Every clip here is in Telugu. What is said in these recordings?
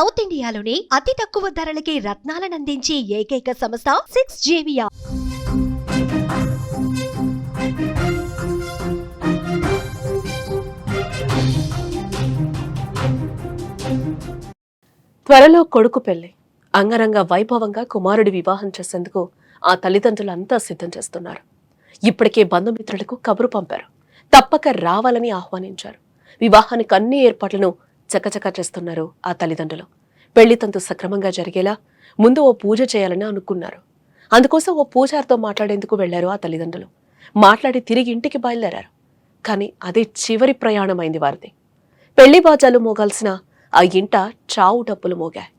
సౌత్ ఇండియాలోని అతి తక్కువ ధరలకి రత్నాలనందించే ఏకైక సంస్థ సిక్స్ జేవియా త్వరలో కొడుకు పెళ్ళి అంగరంగ వైభవంగా కుమారుడి వివాహం చేసేందుకు ఆ తల్లిదండ్రులు అంతా సిద్ధం చేస్తున్నారు. ఇప్పటికే బంధుమిత్రులకు కబురు పంపారు. తప్పక రావాలని ఆహ్వానించారు. వివాహానికి అన్ని ఏర్పాట్లను చకచక చేస్తున్నారు ఆ తల్లిదండ్రులు. పెళ్ళి తంతు సక్రమంగా జరిగేలా ముందు ఓ పూజ చేయాలని అనుకున్నారు. అందుకోసం ఓ పూజారితో మాట్లాడేందుకు వెళ్ళారు ఆ తల్లిదండ్రులు. మాట్లాడి తిరిగి ఇంటికి బయలుదేరారు. కానీ అదే చివరి ప్రయాణమైంది వారిది. పెళ్ళి బాజాలు మోగాల్సిన ఆ ఇంట చావు డప్పులు మోగాయి.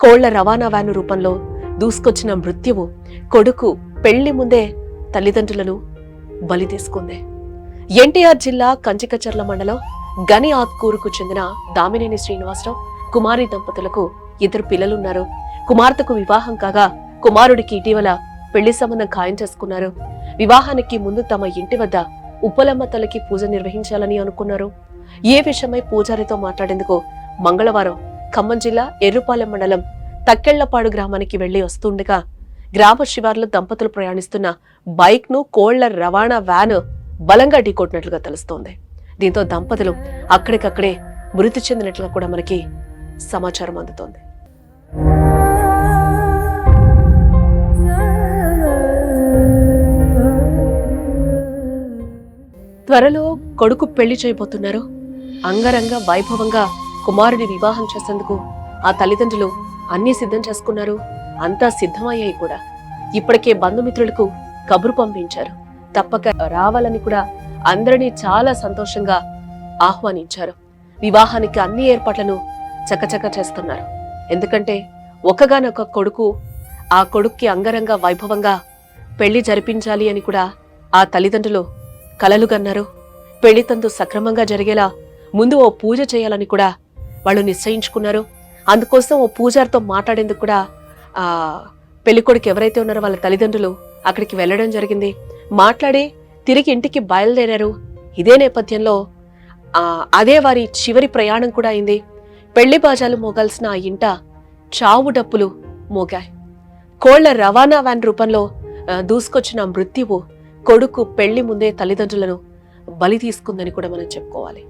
కోళ్ళ రవాణా వ్యాను రూపంలో దూసుకొచ్చిన మృత్యువు కొడుకు పెళ్ళి ముందే తల్లిదండ్రులను బలి తీసుకుంది. ఎన్టీఆర్ జిల్లా కంచికచర్ల మండలం గని ఆత్కూరుకు చెందిన దామినేని శ్రీనివాసరావు కుమారి దంపతులకు ఇద్దరు పిల్లలున్నారు. కుమార్తెకు వివాహం కాగా కుమారుడికి ఇటీవల పెళ్ళి సంబంధం ఖాయం చేసుకున్నారు. వివాహానికి ముందు తమ ఇంటి వద్ద ఉప్పలమ్మ తల్లికి పూజ నిర్వహించాలని అనుకున్నారు. ఏ విషయమై పూజారితో మాట్లాడేందుకు మంగళవారం ఖమ్మం జిల్లా ఎర్రుపాలెం మండలం తక్కెళ్ళపాడు గ్రామానికి వెళ్ళి వస్తుండగా గ్రామ శివార్లో దంపతులు ప్రయాణిస్తున్న బైక్ను కోళ్ళ రవాణా వ్యాన్ బలంగా ఢీకొట్టినట్లుగా తెలుస్తోంది. దీంతో దంపతులు అక్కడికక్కడే మృతి చెందినట్లుగా కూడా మనకి సమాచారం అందుతోంది. త్వరలో కొడుకు పెళ్ళి చేయబోతున్నారు. అంగరంగ వైభవంగా కుమారుడి వివాహం చేసేందుకు ఆ తల్లిదండ్రులు అన్ని సిద్ధం చేసుకున్నారు. అంతా సిద్ధమయ్యాయి కూడా. ఇప్పటికే బంధుమిత్రులకు కబురు పంపించారు. తప్పక రావాలని కూడా అందరినీ చాలా సంతోషంగా ఆహ్వానించారు. వివాహానికి అన్ని ఏర్పాట్లను చకచక చేస్తున్నారు. ఎందుకంటే ఒకగానొక కొడుకు ఆ కొడుక్కి అంగరంగ వైభవంగా పెళ్ళి జరిపించాలి అని కూడా ఆ తల్లిదండ్రులు కలలుగన్నారు. పెళ్ళి తంతు సక్రమంగా జరిగేలా ముందు ఓ పూజ చేయాలని కూడా వాళ్ళు నిశ్చయించుకున్నారు. అందుకోసం ఓ పూజారితో మాట్లాడేందుకు కూడా ఆ పెళ్ళికొడుకు ఎవరైతే ఉన్నారో వాళ్ళ తల్లిదండ్రులు అక్కడికి వెళ్ళడం జరిగింది. మాట్లాడి తిరిగి ఇంటికి బయలుదేరారు. ఇదే నేపథ్యంలో అదే వారి చివరి ప్రయాణం కూడా అయింది. పెళ్ళి బాజాలు మోగాల్సిన ఆ ఇంట చావు డప్పులు మోగాయి. కోళ్ళ రవాణా వ్యాన్ రూపంలో దూసుకొచ్చిన మృత్యువు కొడుకు పెళ్ళి ముందే తల్లిదండ్రులను బలి తీసుకుందని కూడా మనం చెప్పుకోవాలి.